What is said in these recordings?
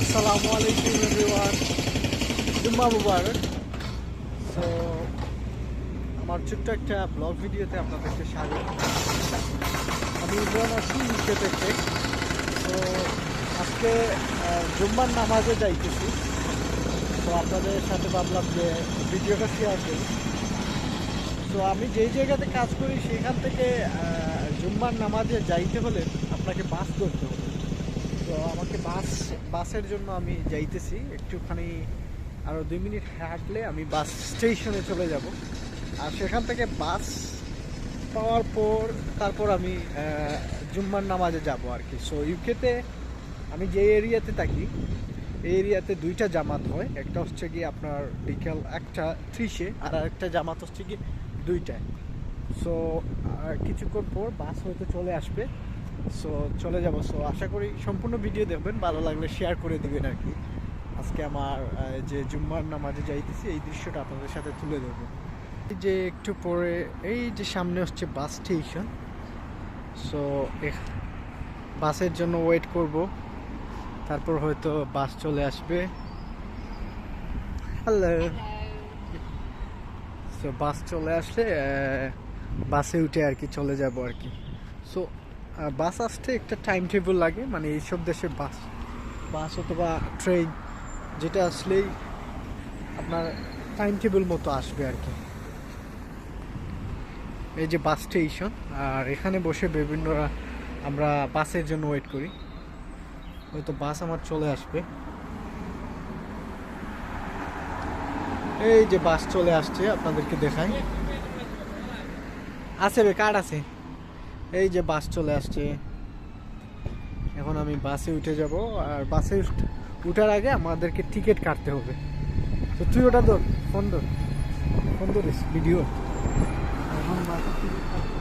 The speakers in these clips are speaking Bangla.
আসসালামু আলাইকুম এভরিওয়ান জুম্মা মুবারক সো আমার ছোট্ট একটা ব্লগ ভিডিওতে আপনাদেরকে স্বাগত। আমি ইমরান আছি ইউকে থেকে। তো আজকে জুম্মার নামাজে যাইতেছি। তো আপনাদের সাথে ভাবলাম যে ভিডিওটা শেয়ার করি। তো আমি যেই জায়গাতে কাজ করি, সেখান থেকে জুম্মার নামাজে যাইতে হলে আপনাকে বাস করতে হবে। আমাকে বাস, বাসের জন্য আমি যাইতেছি। একটুখানি আরও দুই মিনিট হাঁটলে আমি বাস স্টেশনে চলে যাব। আর সেখান থেকে বাস পাওয়ার পর তারপর আমি জুম্মার নামাজে যাব আর কি। সো ইউকেতে আমি যে এরিয়াতে থাকি, এই এরিয়াতে দুইটা জামাত হয়। একটা হচ্ছে কি আপনার বিকেল একটা ত্রিশে, আর একটা জামাত হচ্ছে কি দুইটায়। সো কিছুক্ষণ পর বাস হয়তো চলে আসবে। সো চলে যাব। সো আশা করি সম্পূর্ণ ভিডিও দেখবেন, ভালো লাগলে শেয়ার করে দিবেন আর কি। আজকে আমার যে জুম্মার নামাজে যাইতেছি, এই দৃশ্যটা আপনাদের সাথে তুলে ধরবো। যে একটু পরে, এই যে সামনে হচ্ছে বাস স্টেশন সো বাসের জন্য ওয়েট করব। তারপর হয়তো বাস চলে আসবে। হ্যালো সো বাস চলে আসলে বাসে উঠে আর কি চলে যাব আর কি। সো বাস আসতে একটা টাইম টেবিল লাগে মানে এইসব দেশে বাস বাস অথবা ট্রেন যেটা আসলেই আপনার টাইম টেবিল মতো আসবে আর কি। এই যে বাস স্টেশন আর এখানে বসে বিভিন্ন আমরা বাসের জন্য ওয়েট করি। হয়তো বাস আমার চলে আসবে। এই যে বাস চলে আসছে, আপনাদেরকে দেখাই। আছে বে কার্ড আছে? এই যে বাস চলে আসছে। এখন আমি বাসে উঠে যাব, আর বাসে উঠ- উঠার আগে আমাদেরকে টিকিট কাটতে হবে। তো তুই ওটা ধর, ফোন ধর। ফোন ধরিস, ভিডিও। এখন বাসে টিকিট কাটতে-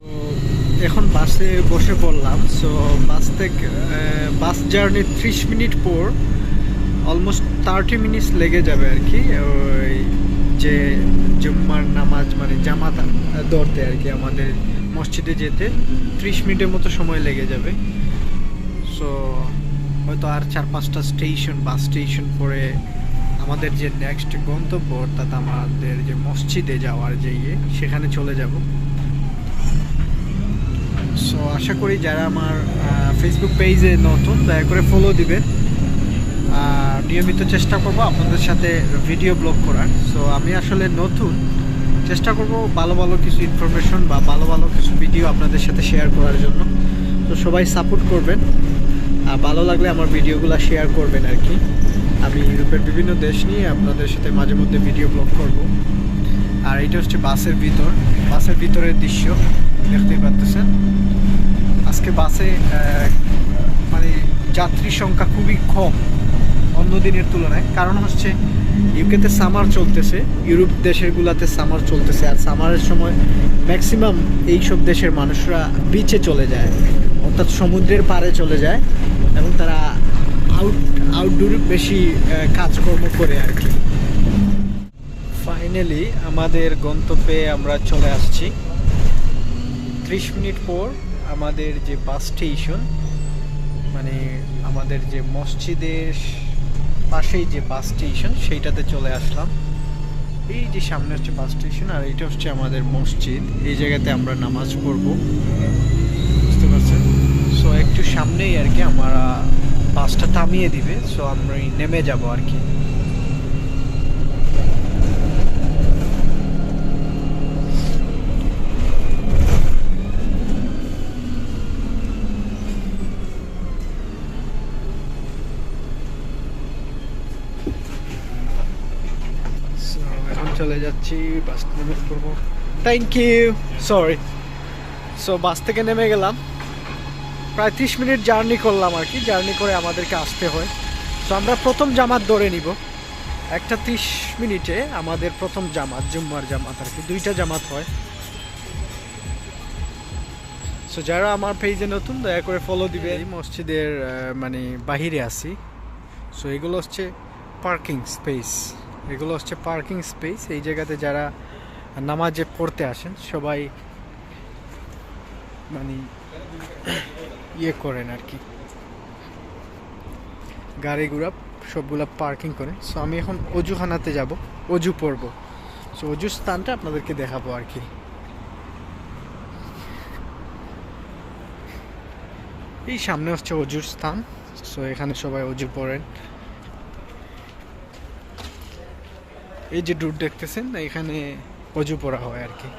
তো এখন বাসে বসে পড়লাম সো বাস থেকে বাস জার্নি ত্রিশ মিনিট পর অলমোস্ট থার্টি মিনিটস লেগে যাবে আর কি, ওই যে জুম্মার নামাজ মানে জামাত ধরতে আর কি আমাদের মসজিদে যেতে, ত্রিশ মিনিটের মতো সময় লেগে যাবে। সো হয়তো আর চার পাঁচটা স্টেশন বাস স্টেশন পরে আমাদের যে নেক্সট গন্তব্য, অর্থাৎ আমাদের যে মসজিদে যাওয়ার যে ইয়ে সেখানে চলে যাব। সো আশা করি যারা আমার ফেসবুক পেজে নতুন, দয়া করে ফলো দিবেন। আর নিয়মিত চেষ্টা করব আপনাদের সাথে ভিডিও ব্লগ করার। সো আমি আসলে নতুন। চেষ্টা করব ভালো ভালো কিছু ইনফরমেশন বা ভালো ভালো কিছু ভিডিও আপনাদের সাথে শেয়ার করার জন্য। তো সবাই সাপোর্ট করবেন। আর ভালো লাগলে আমার ভিডিওগুলো শেয়ার করবেন আর কি। আমি ইউরোপের বিভিন্ন দেশ নিয়ে আপনাদের সাথে মাঝে মধ্যে ভিডিও ব্লগ করব। আর এটা হচ্ছে বাসের ভিতর। বাসের ভিতরের দৃশ্য, দেখতেই পাচ্ছেন আজকে বাসে মানে যাত্রী সংখ্যা খুবই কম অন্য দিনের তুলনায়। কারণ হচ্ছে ইউকেতে সামার চলতেছে ইউরোপ দেশেরগুলাতে সামার চলতেছে, আর সামারের সময় ম্যাক্সিমাম এইসব দেশের মানুষরা বিচে চলে যায়, অর্থাৎ সমুদ্রের পাড়ে চলে যায়, এবং তারা আউট আউটডোর বেশি কাজকর্ম করে আর কি। ফাইনালি আমাদের গন্তব্যে আমরা চলে আসছি। ত্রিশ মিনিট পর আমাদের যে বাস স্টেশন মানে আমাদের যে মসজিদের পাশেই যে বাস স্টেশন, সেইটাতে চলে আসলাম। এই যে সামনে হচ্ছে বাস স্টেশন আর এটা হচ্ছে আমাদের মসজিদ। এই জায়গাতে আমরা নামাজ পড়ব। বুঝতে পারছেন? সো একটু সামনেই আর কি আমরা বাসটা থামিয়ে দিবে। সো আমরা নেমে যাব আর কি So, এখন চলে যাচ্ছি বাস নেমে পড়ব thank you sorry so bus থেকে নেমে গেলাম। প্রায় ত্রিশ মিনিট জার্নি করলাম আর কি জার্নি করে আমাদেরকে আসতে হয়। সো আমরা প্রথম জামাত ধরে নিব। একটা ত্রিশ মিনিটে আমাদের প্রথম জামাত, জুম্মার জামাত আর কি, দুইটা জামাত হয়। সো যারা আমার পেজে নতুন, দয়া করে ফলো দিবে এই মসজিদের মানে বাহিরে আছি। সো এগুলো হচ্ছে পার্কিং স্পেস এগুলো হচ্ছে পার্কিং স্পেস। এই জায়গাতে যারা নামাজে পড়তে আসেন, সবাই মানে ইয়ে করেন আর কি। গাড়ি ঘোড়া সবগুলা পার্কিং করেন। সো আমি এখন অজুখানাতে যাব, অজু পরব সো অজু স্থানটা আপনাদেরকে দেখাবো আর কি। এই সামনে হচ্ছে অজুর স্থান। সো এখানে সবাই অজু পড়েন। এই যে ডুট দেখতেছেন এখানে অজু পড়া হয় আর কি।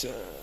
So...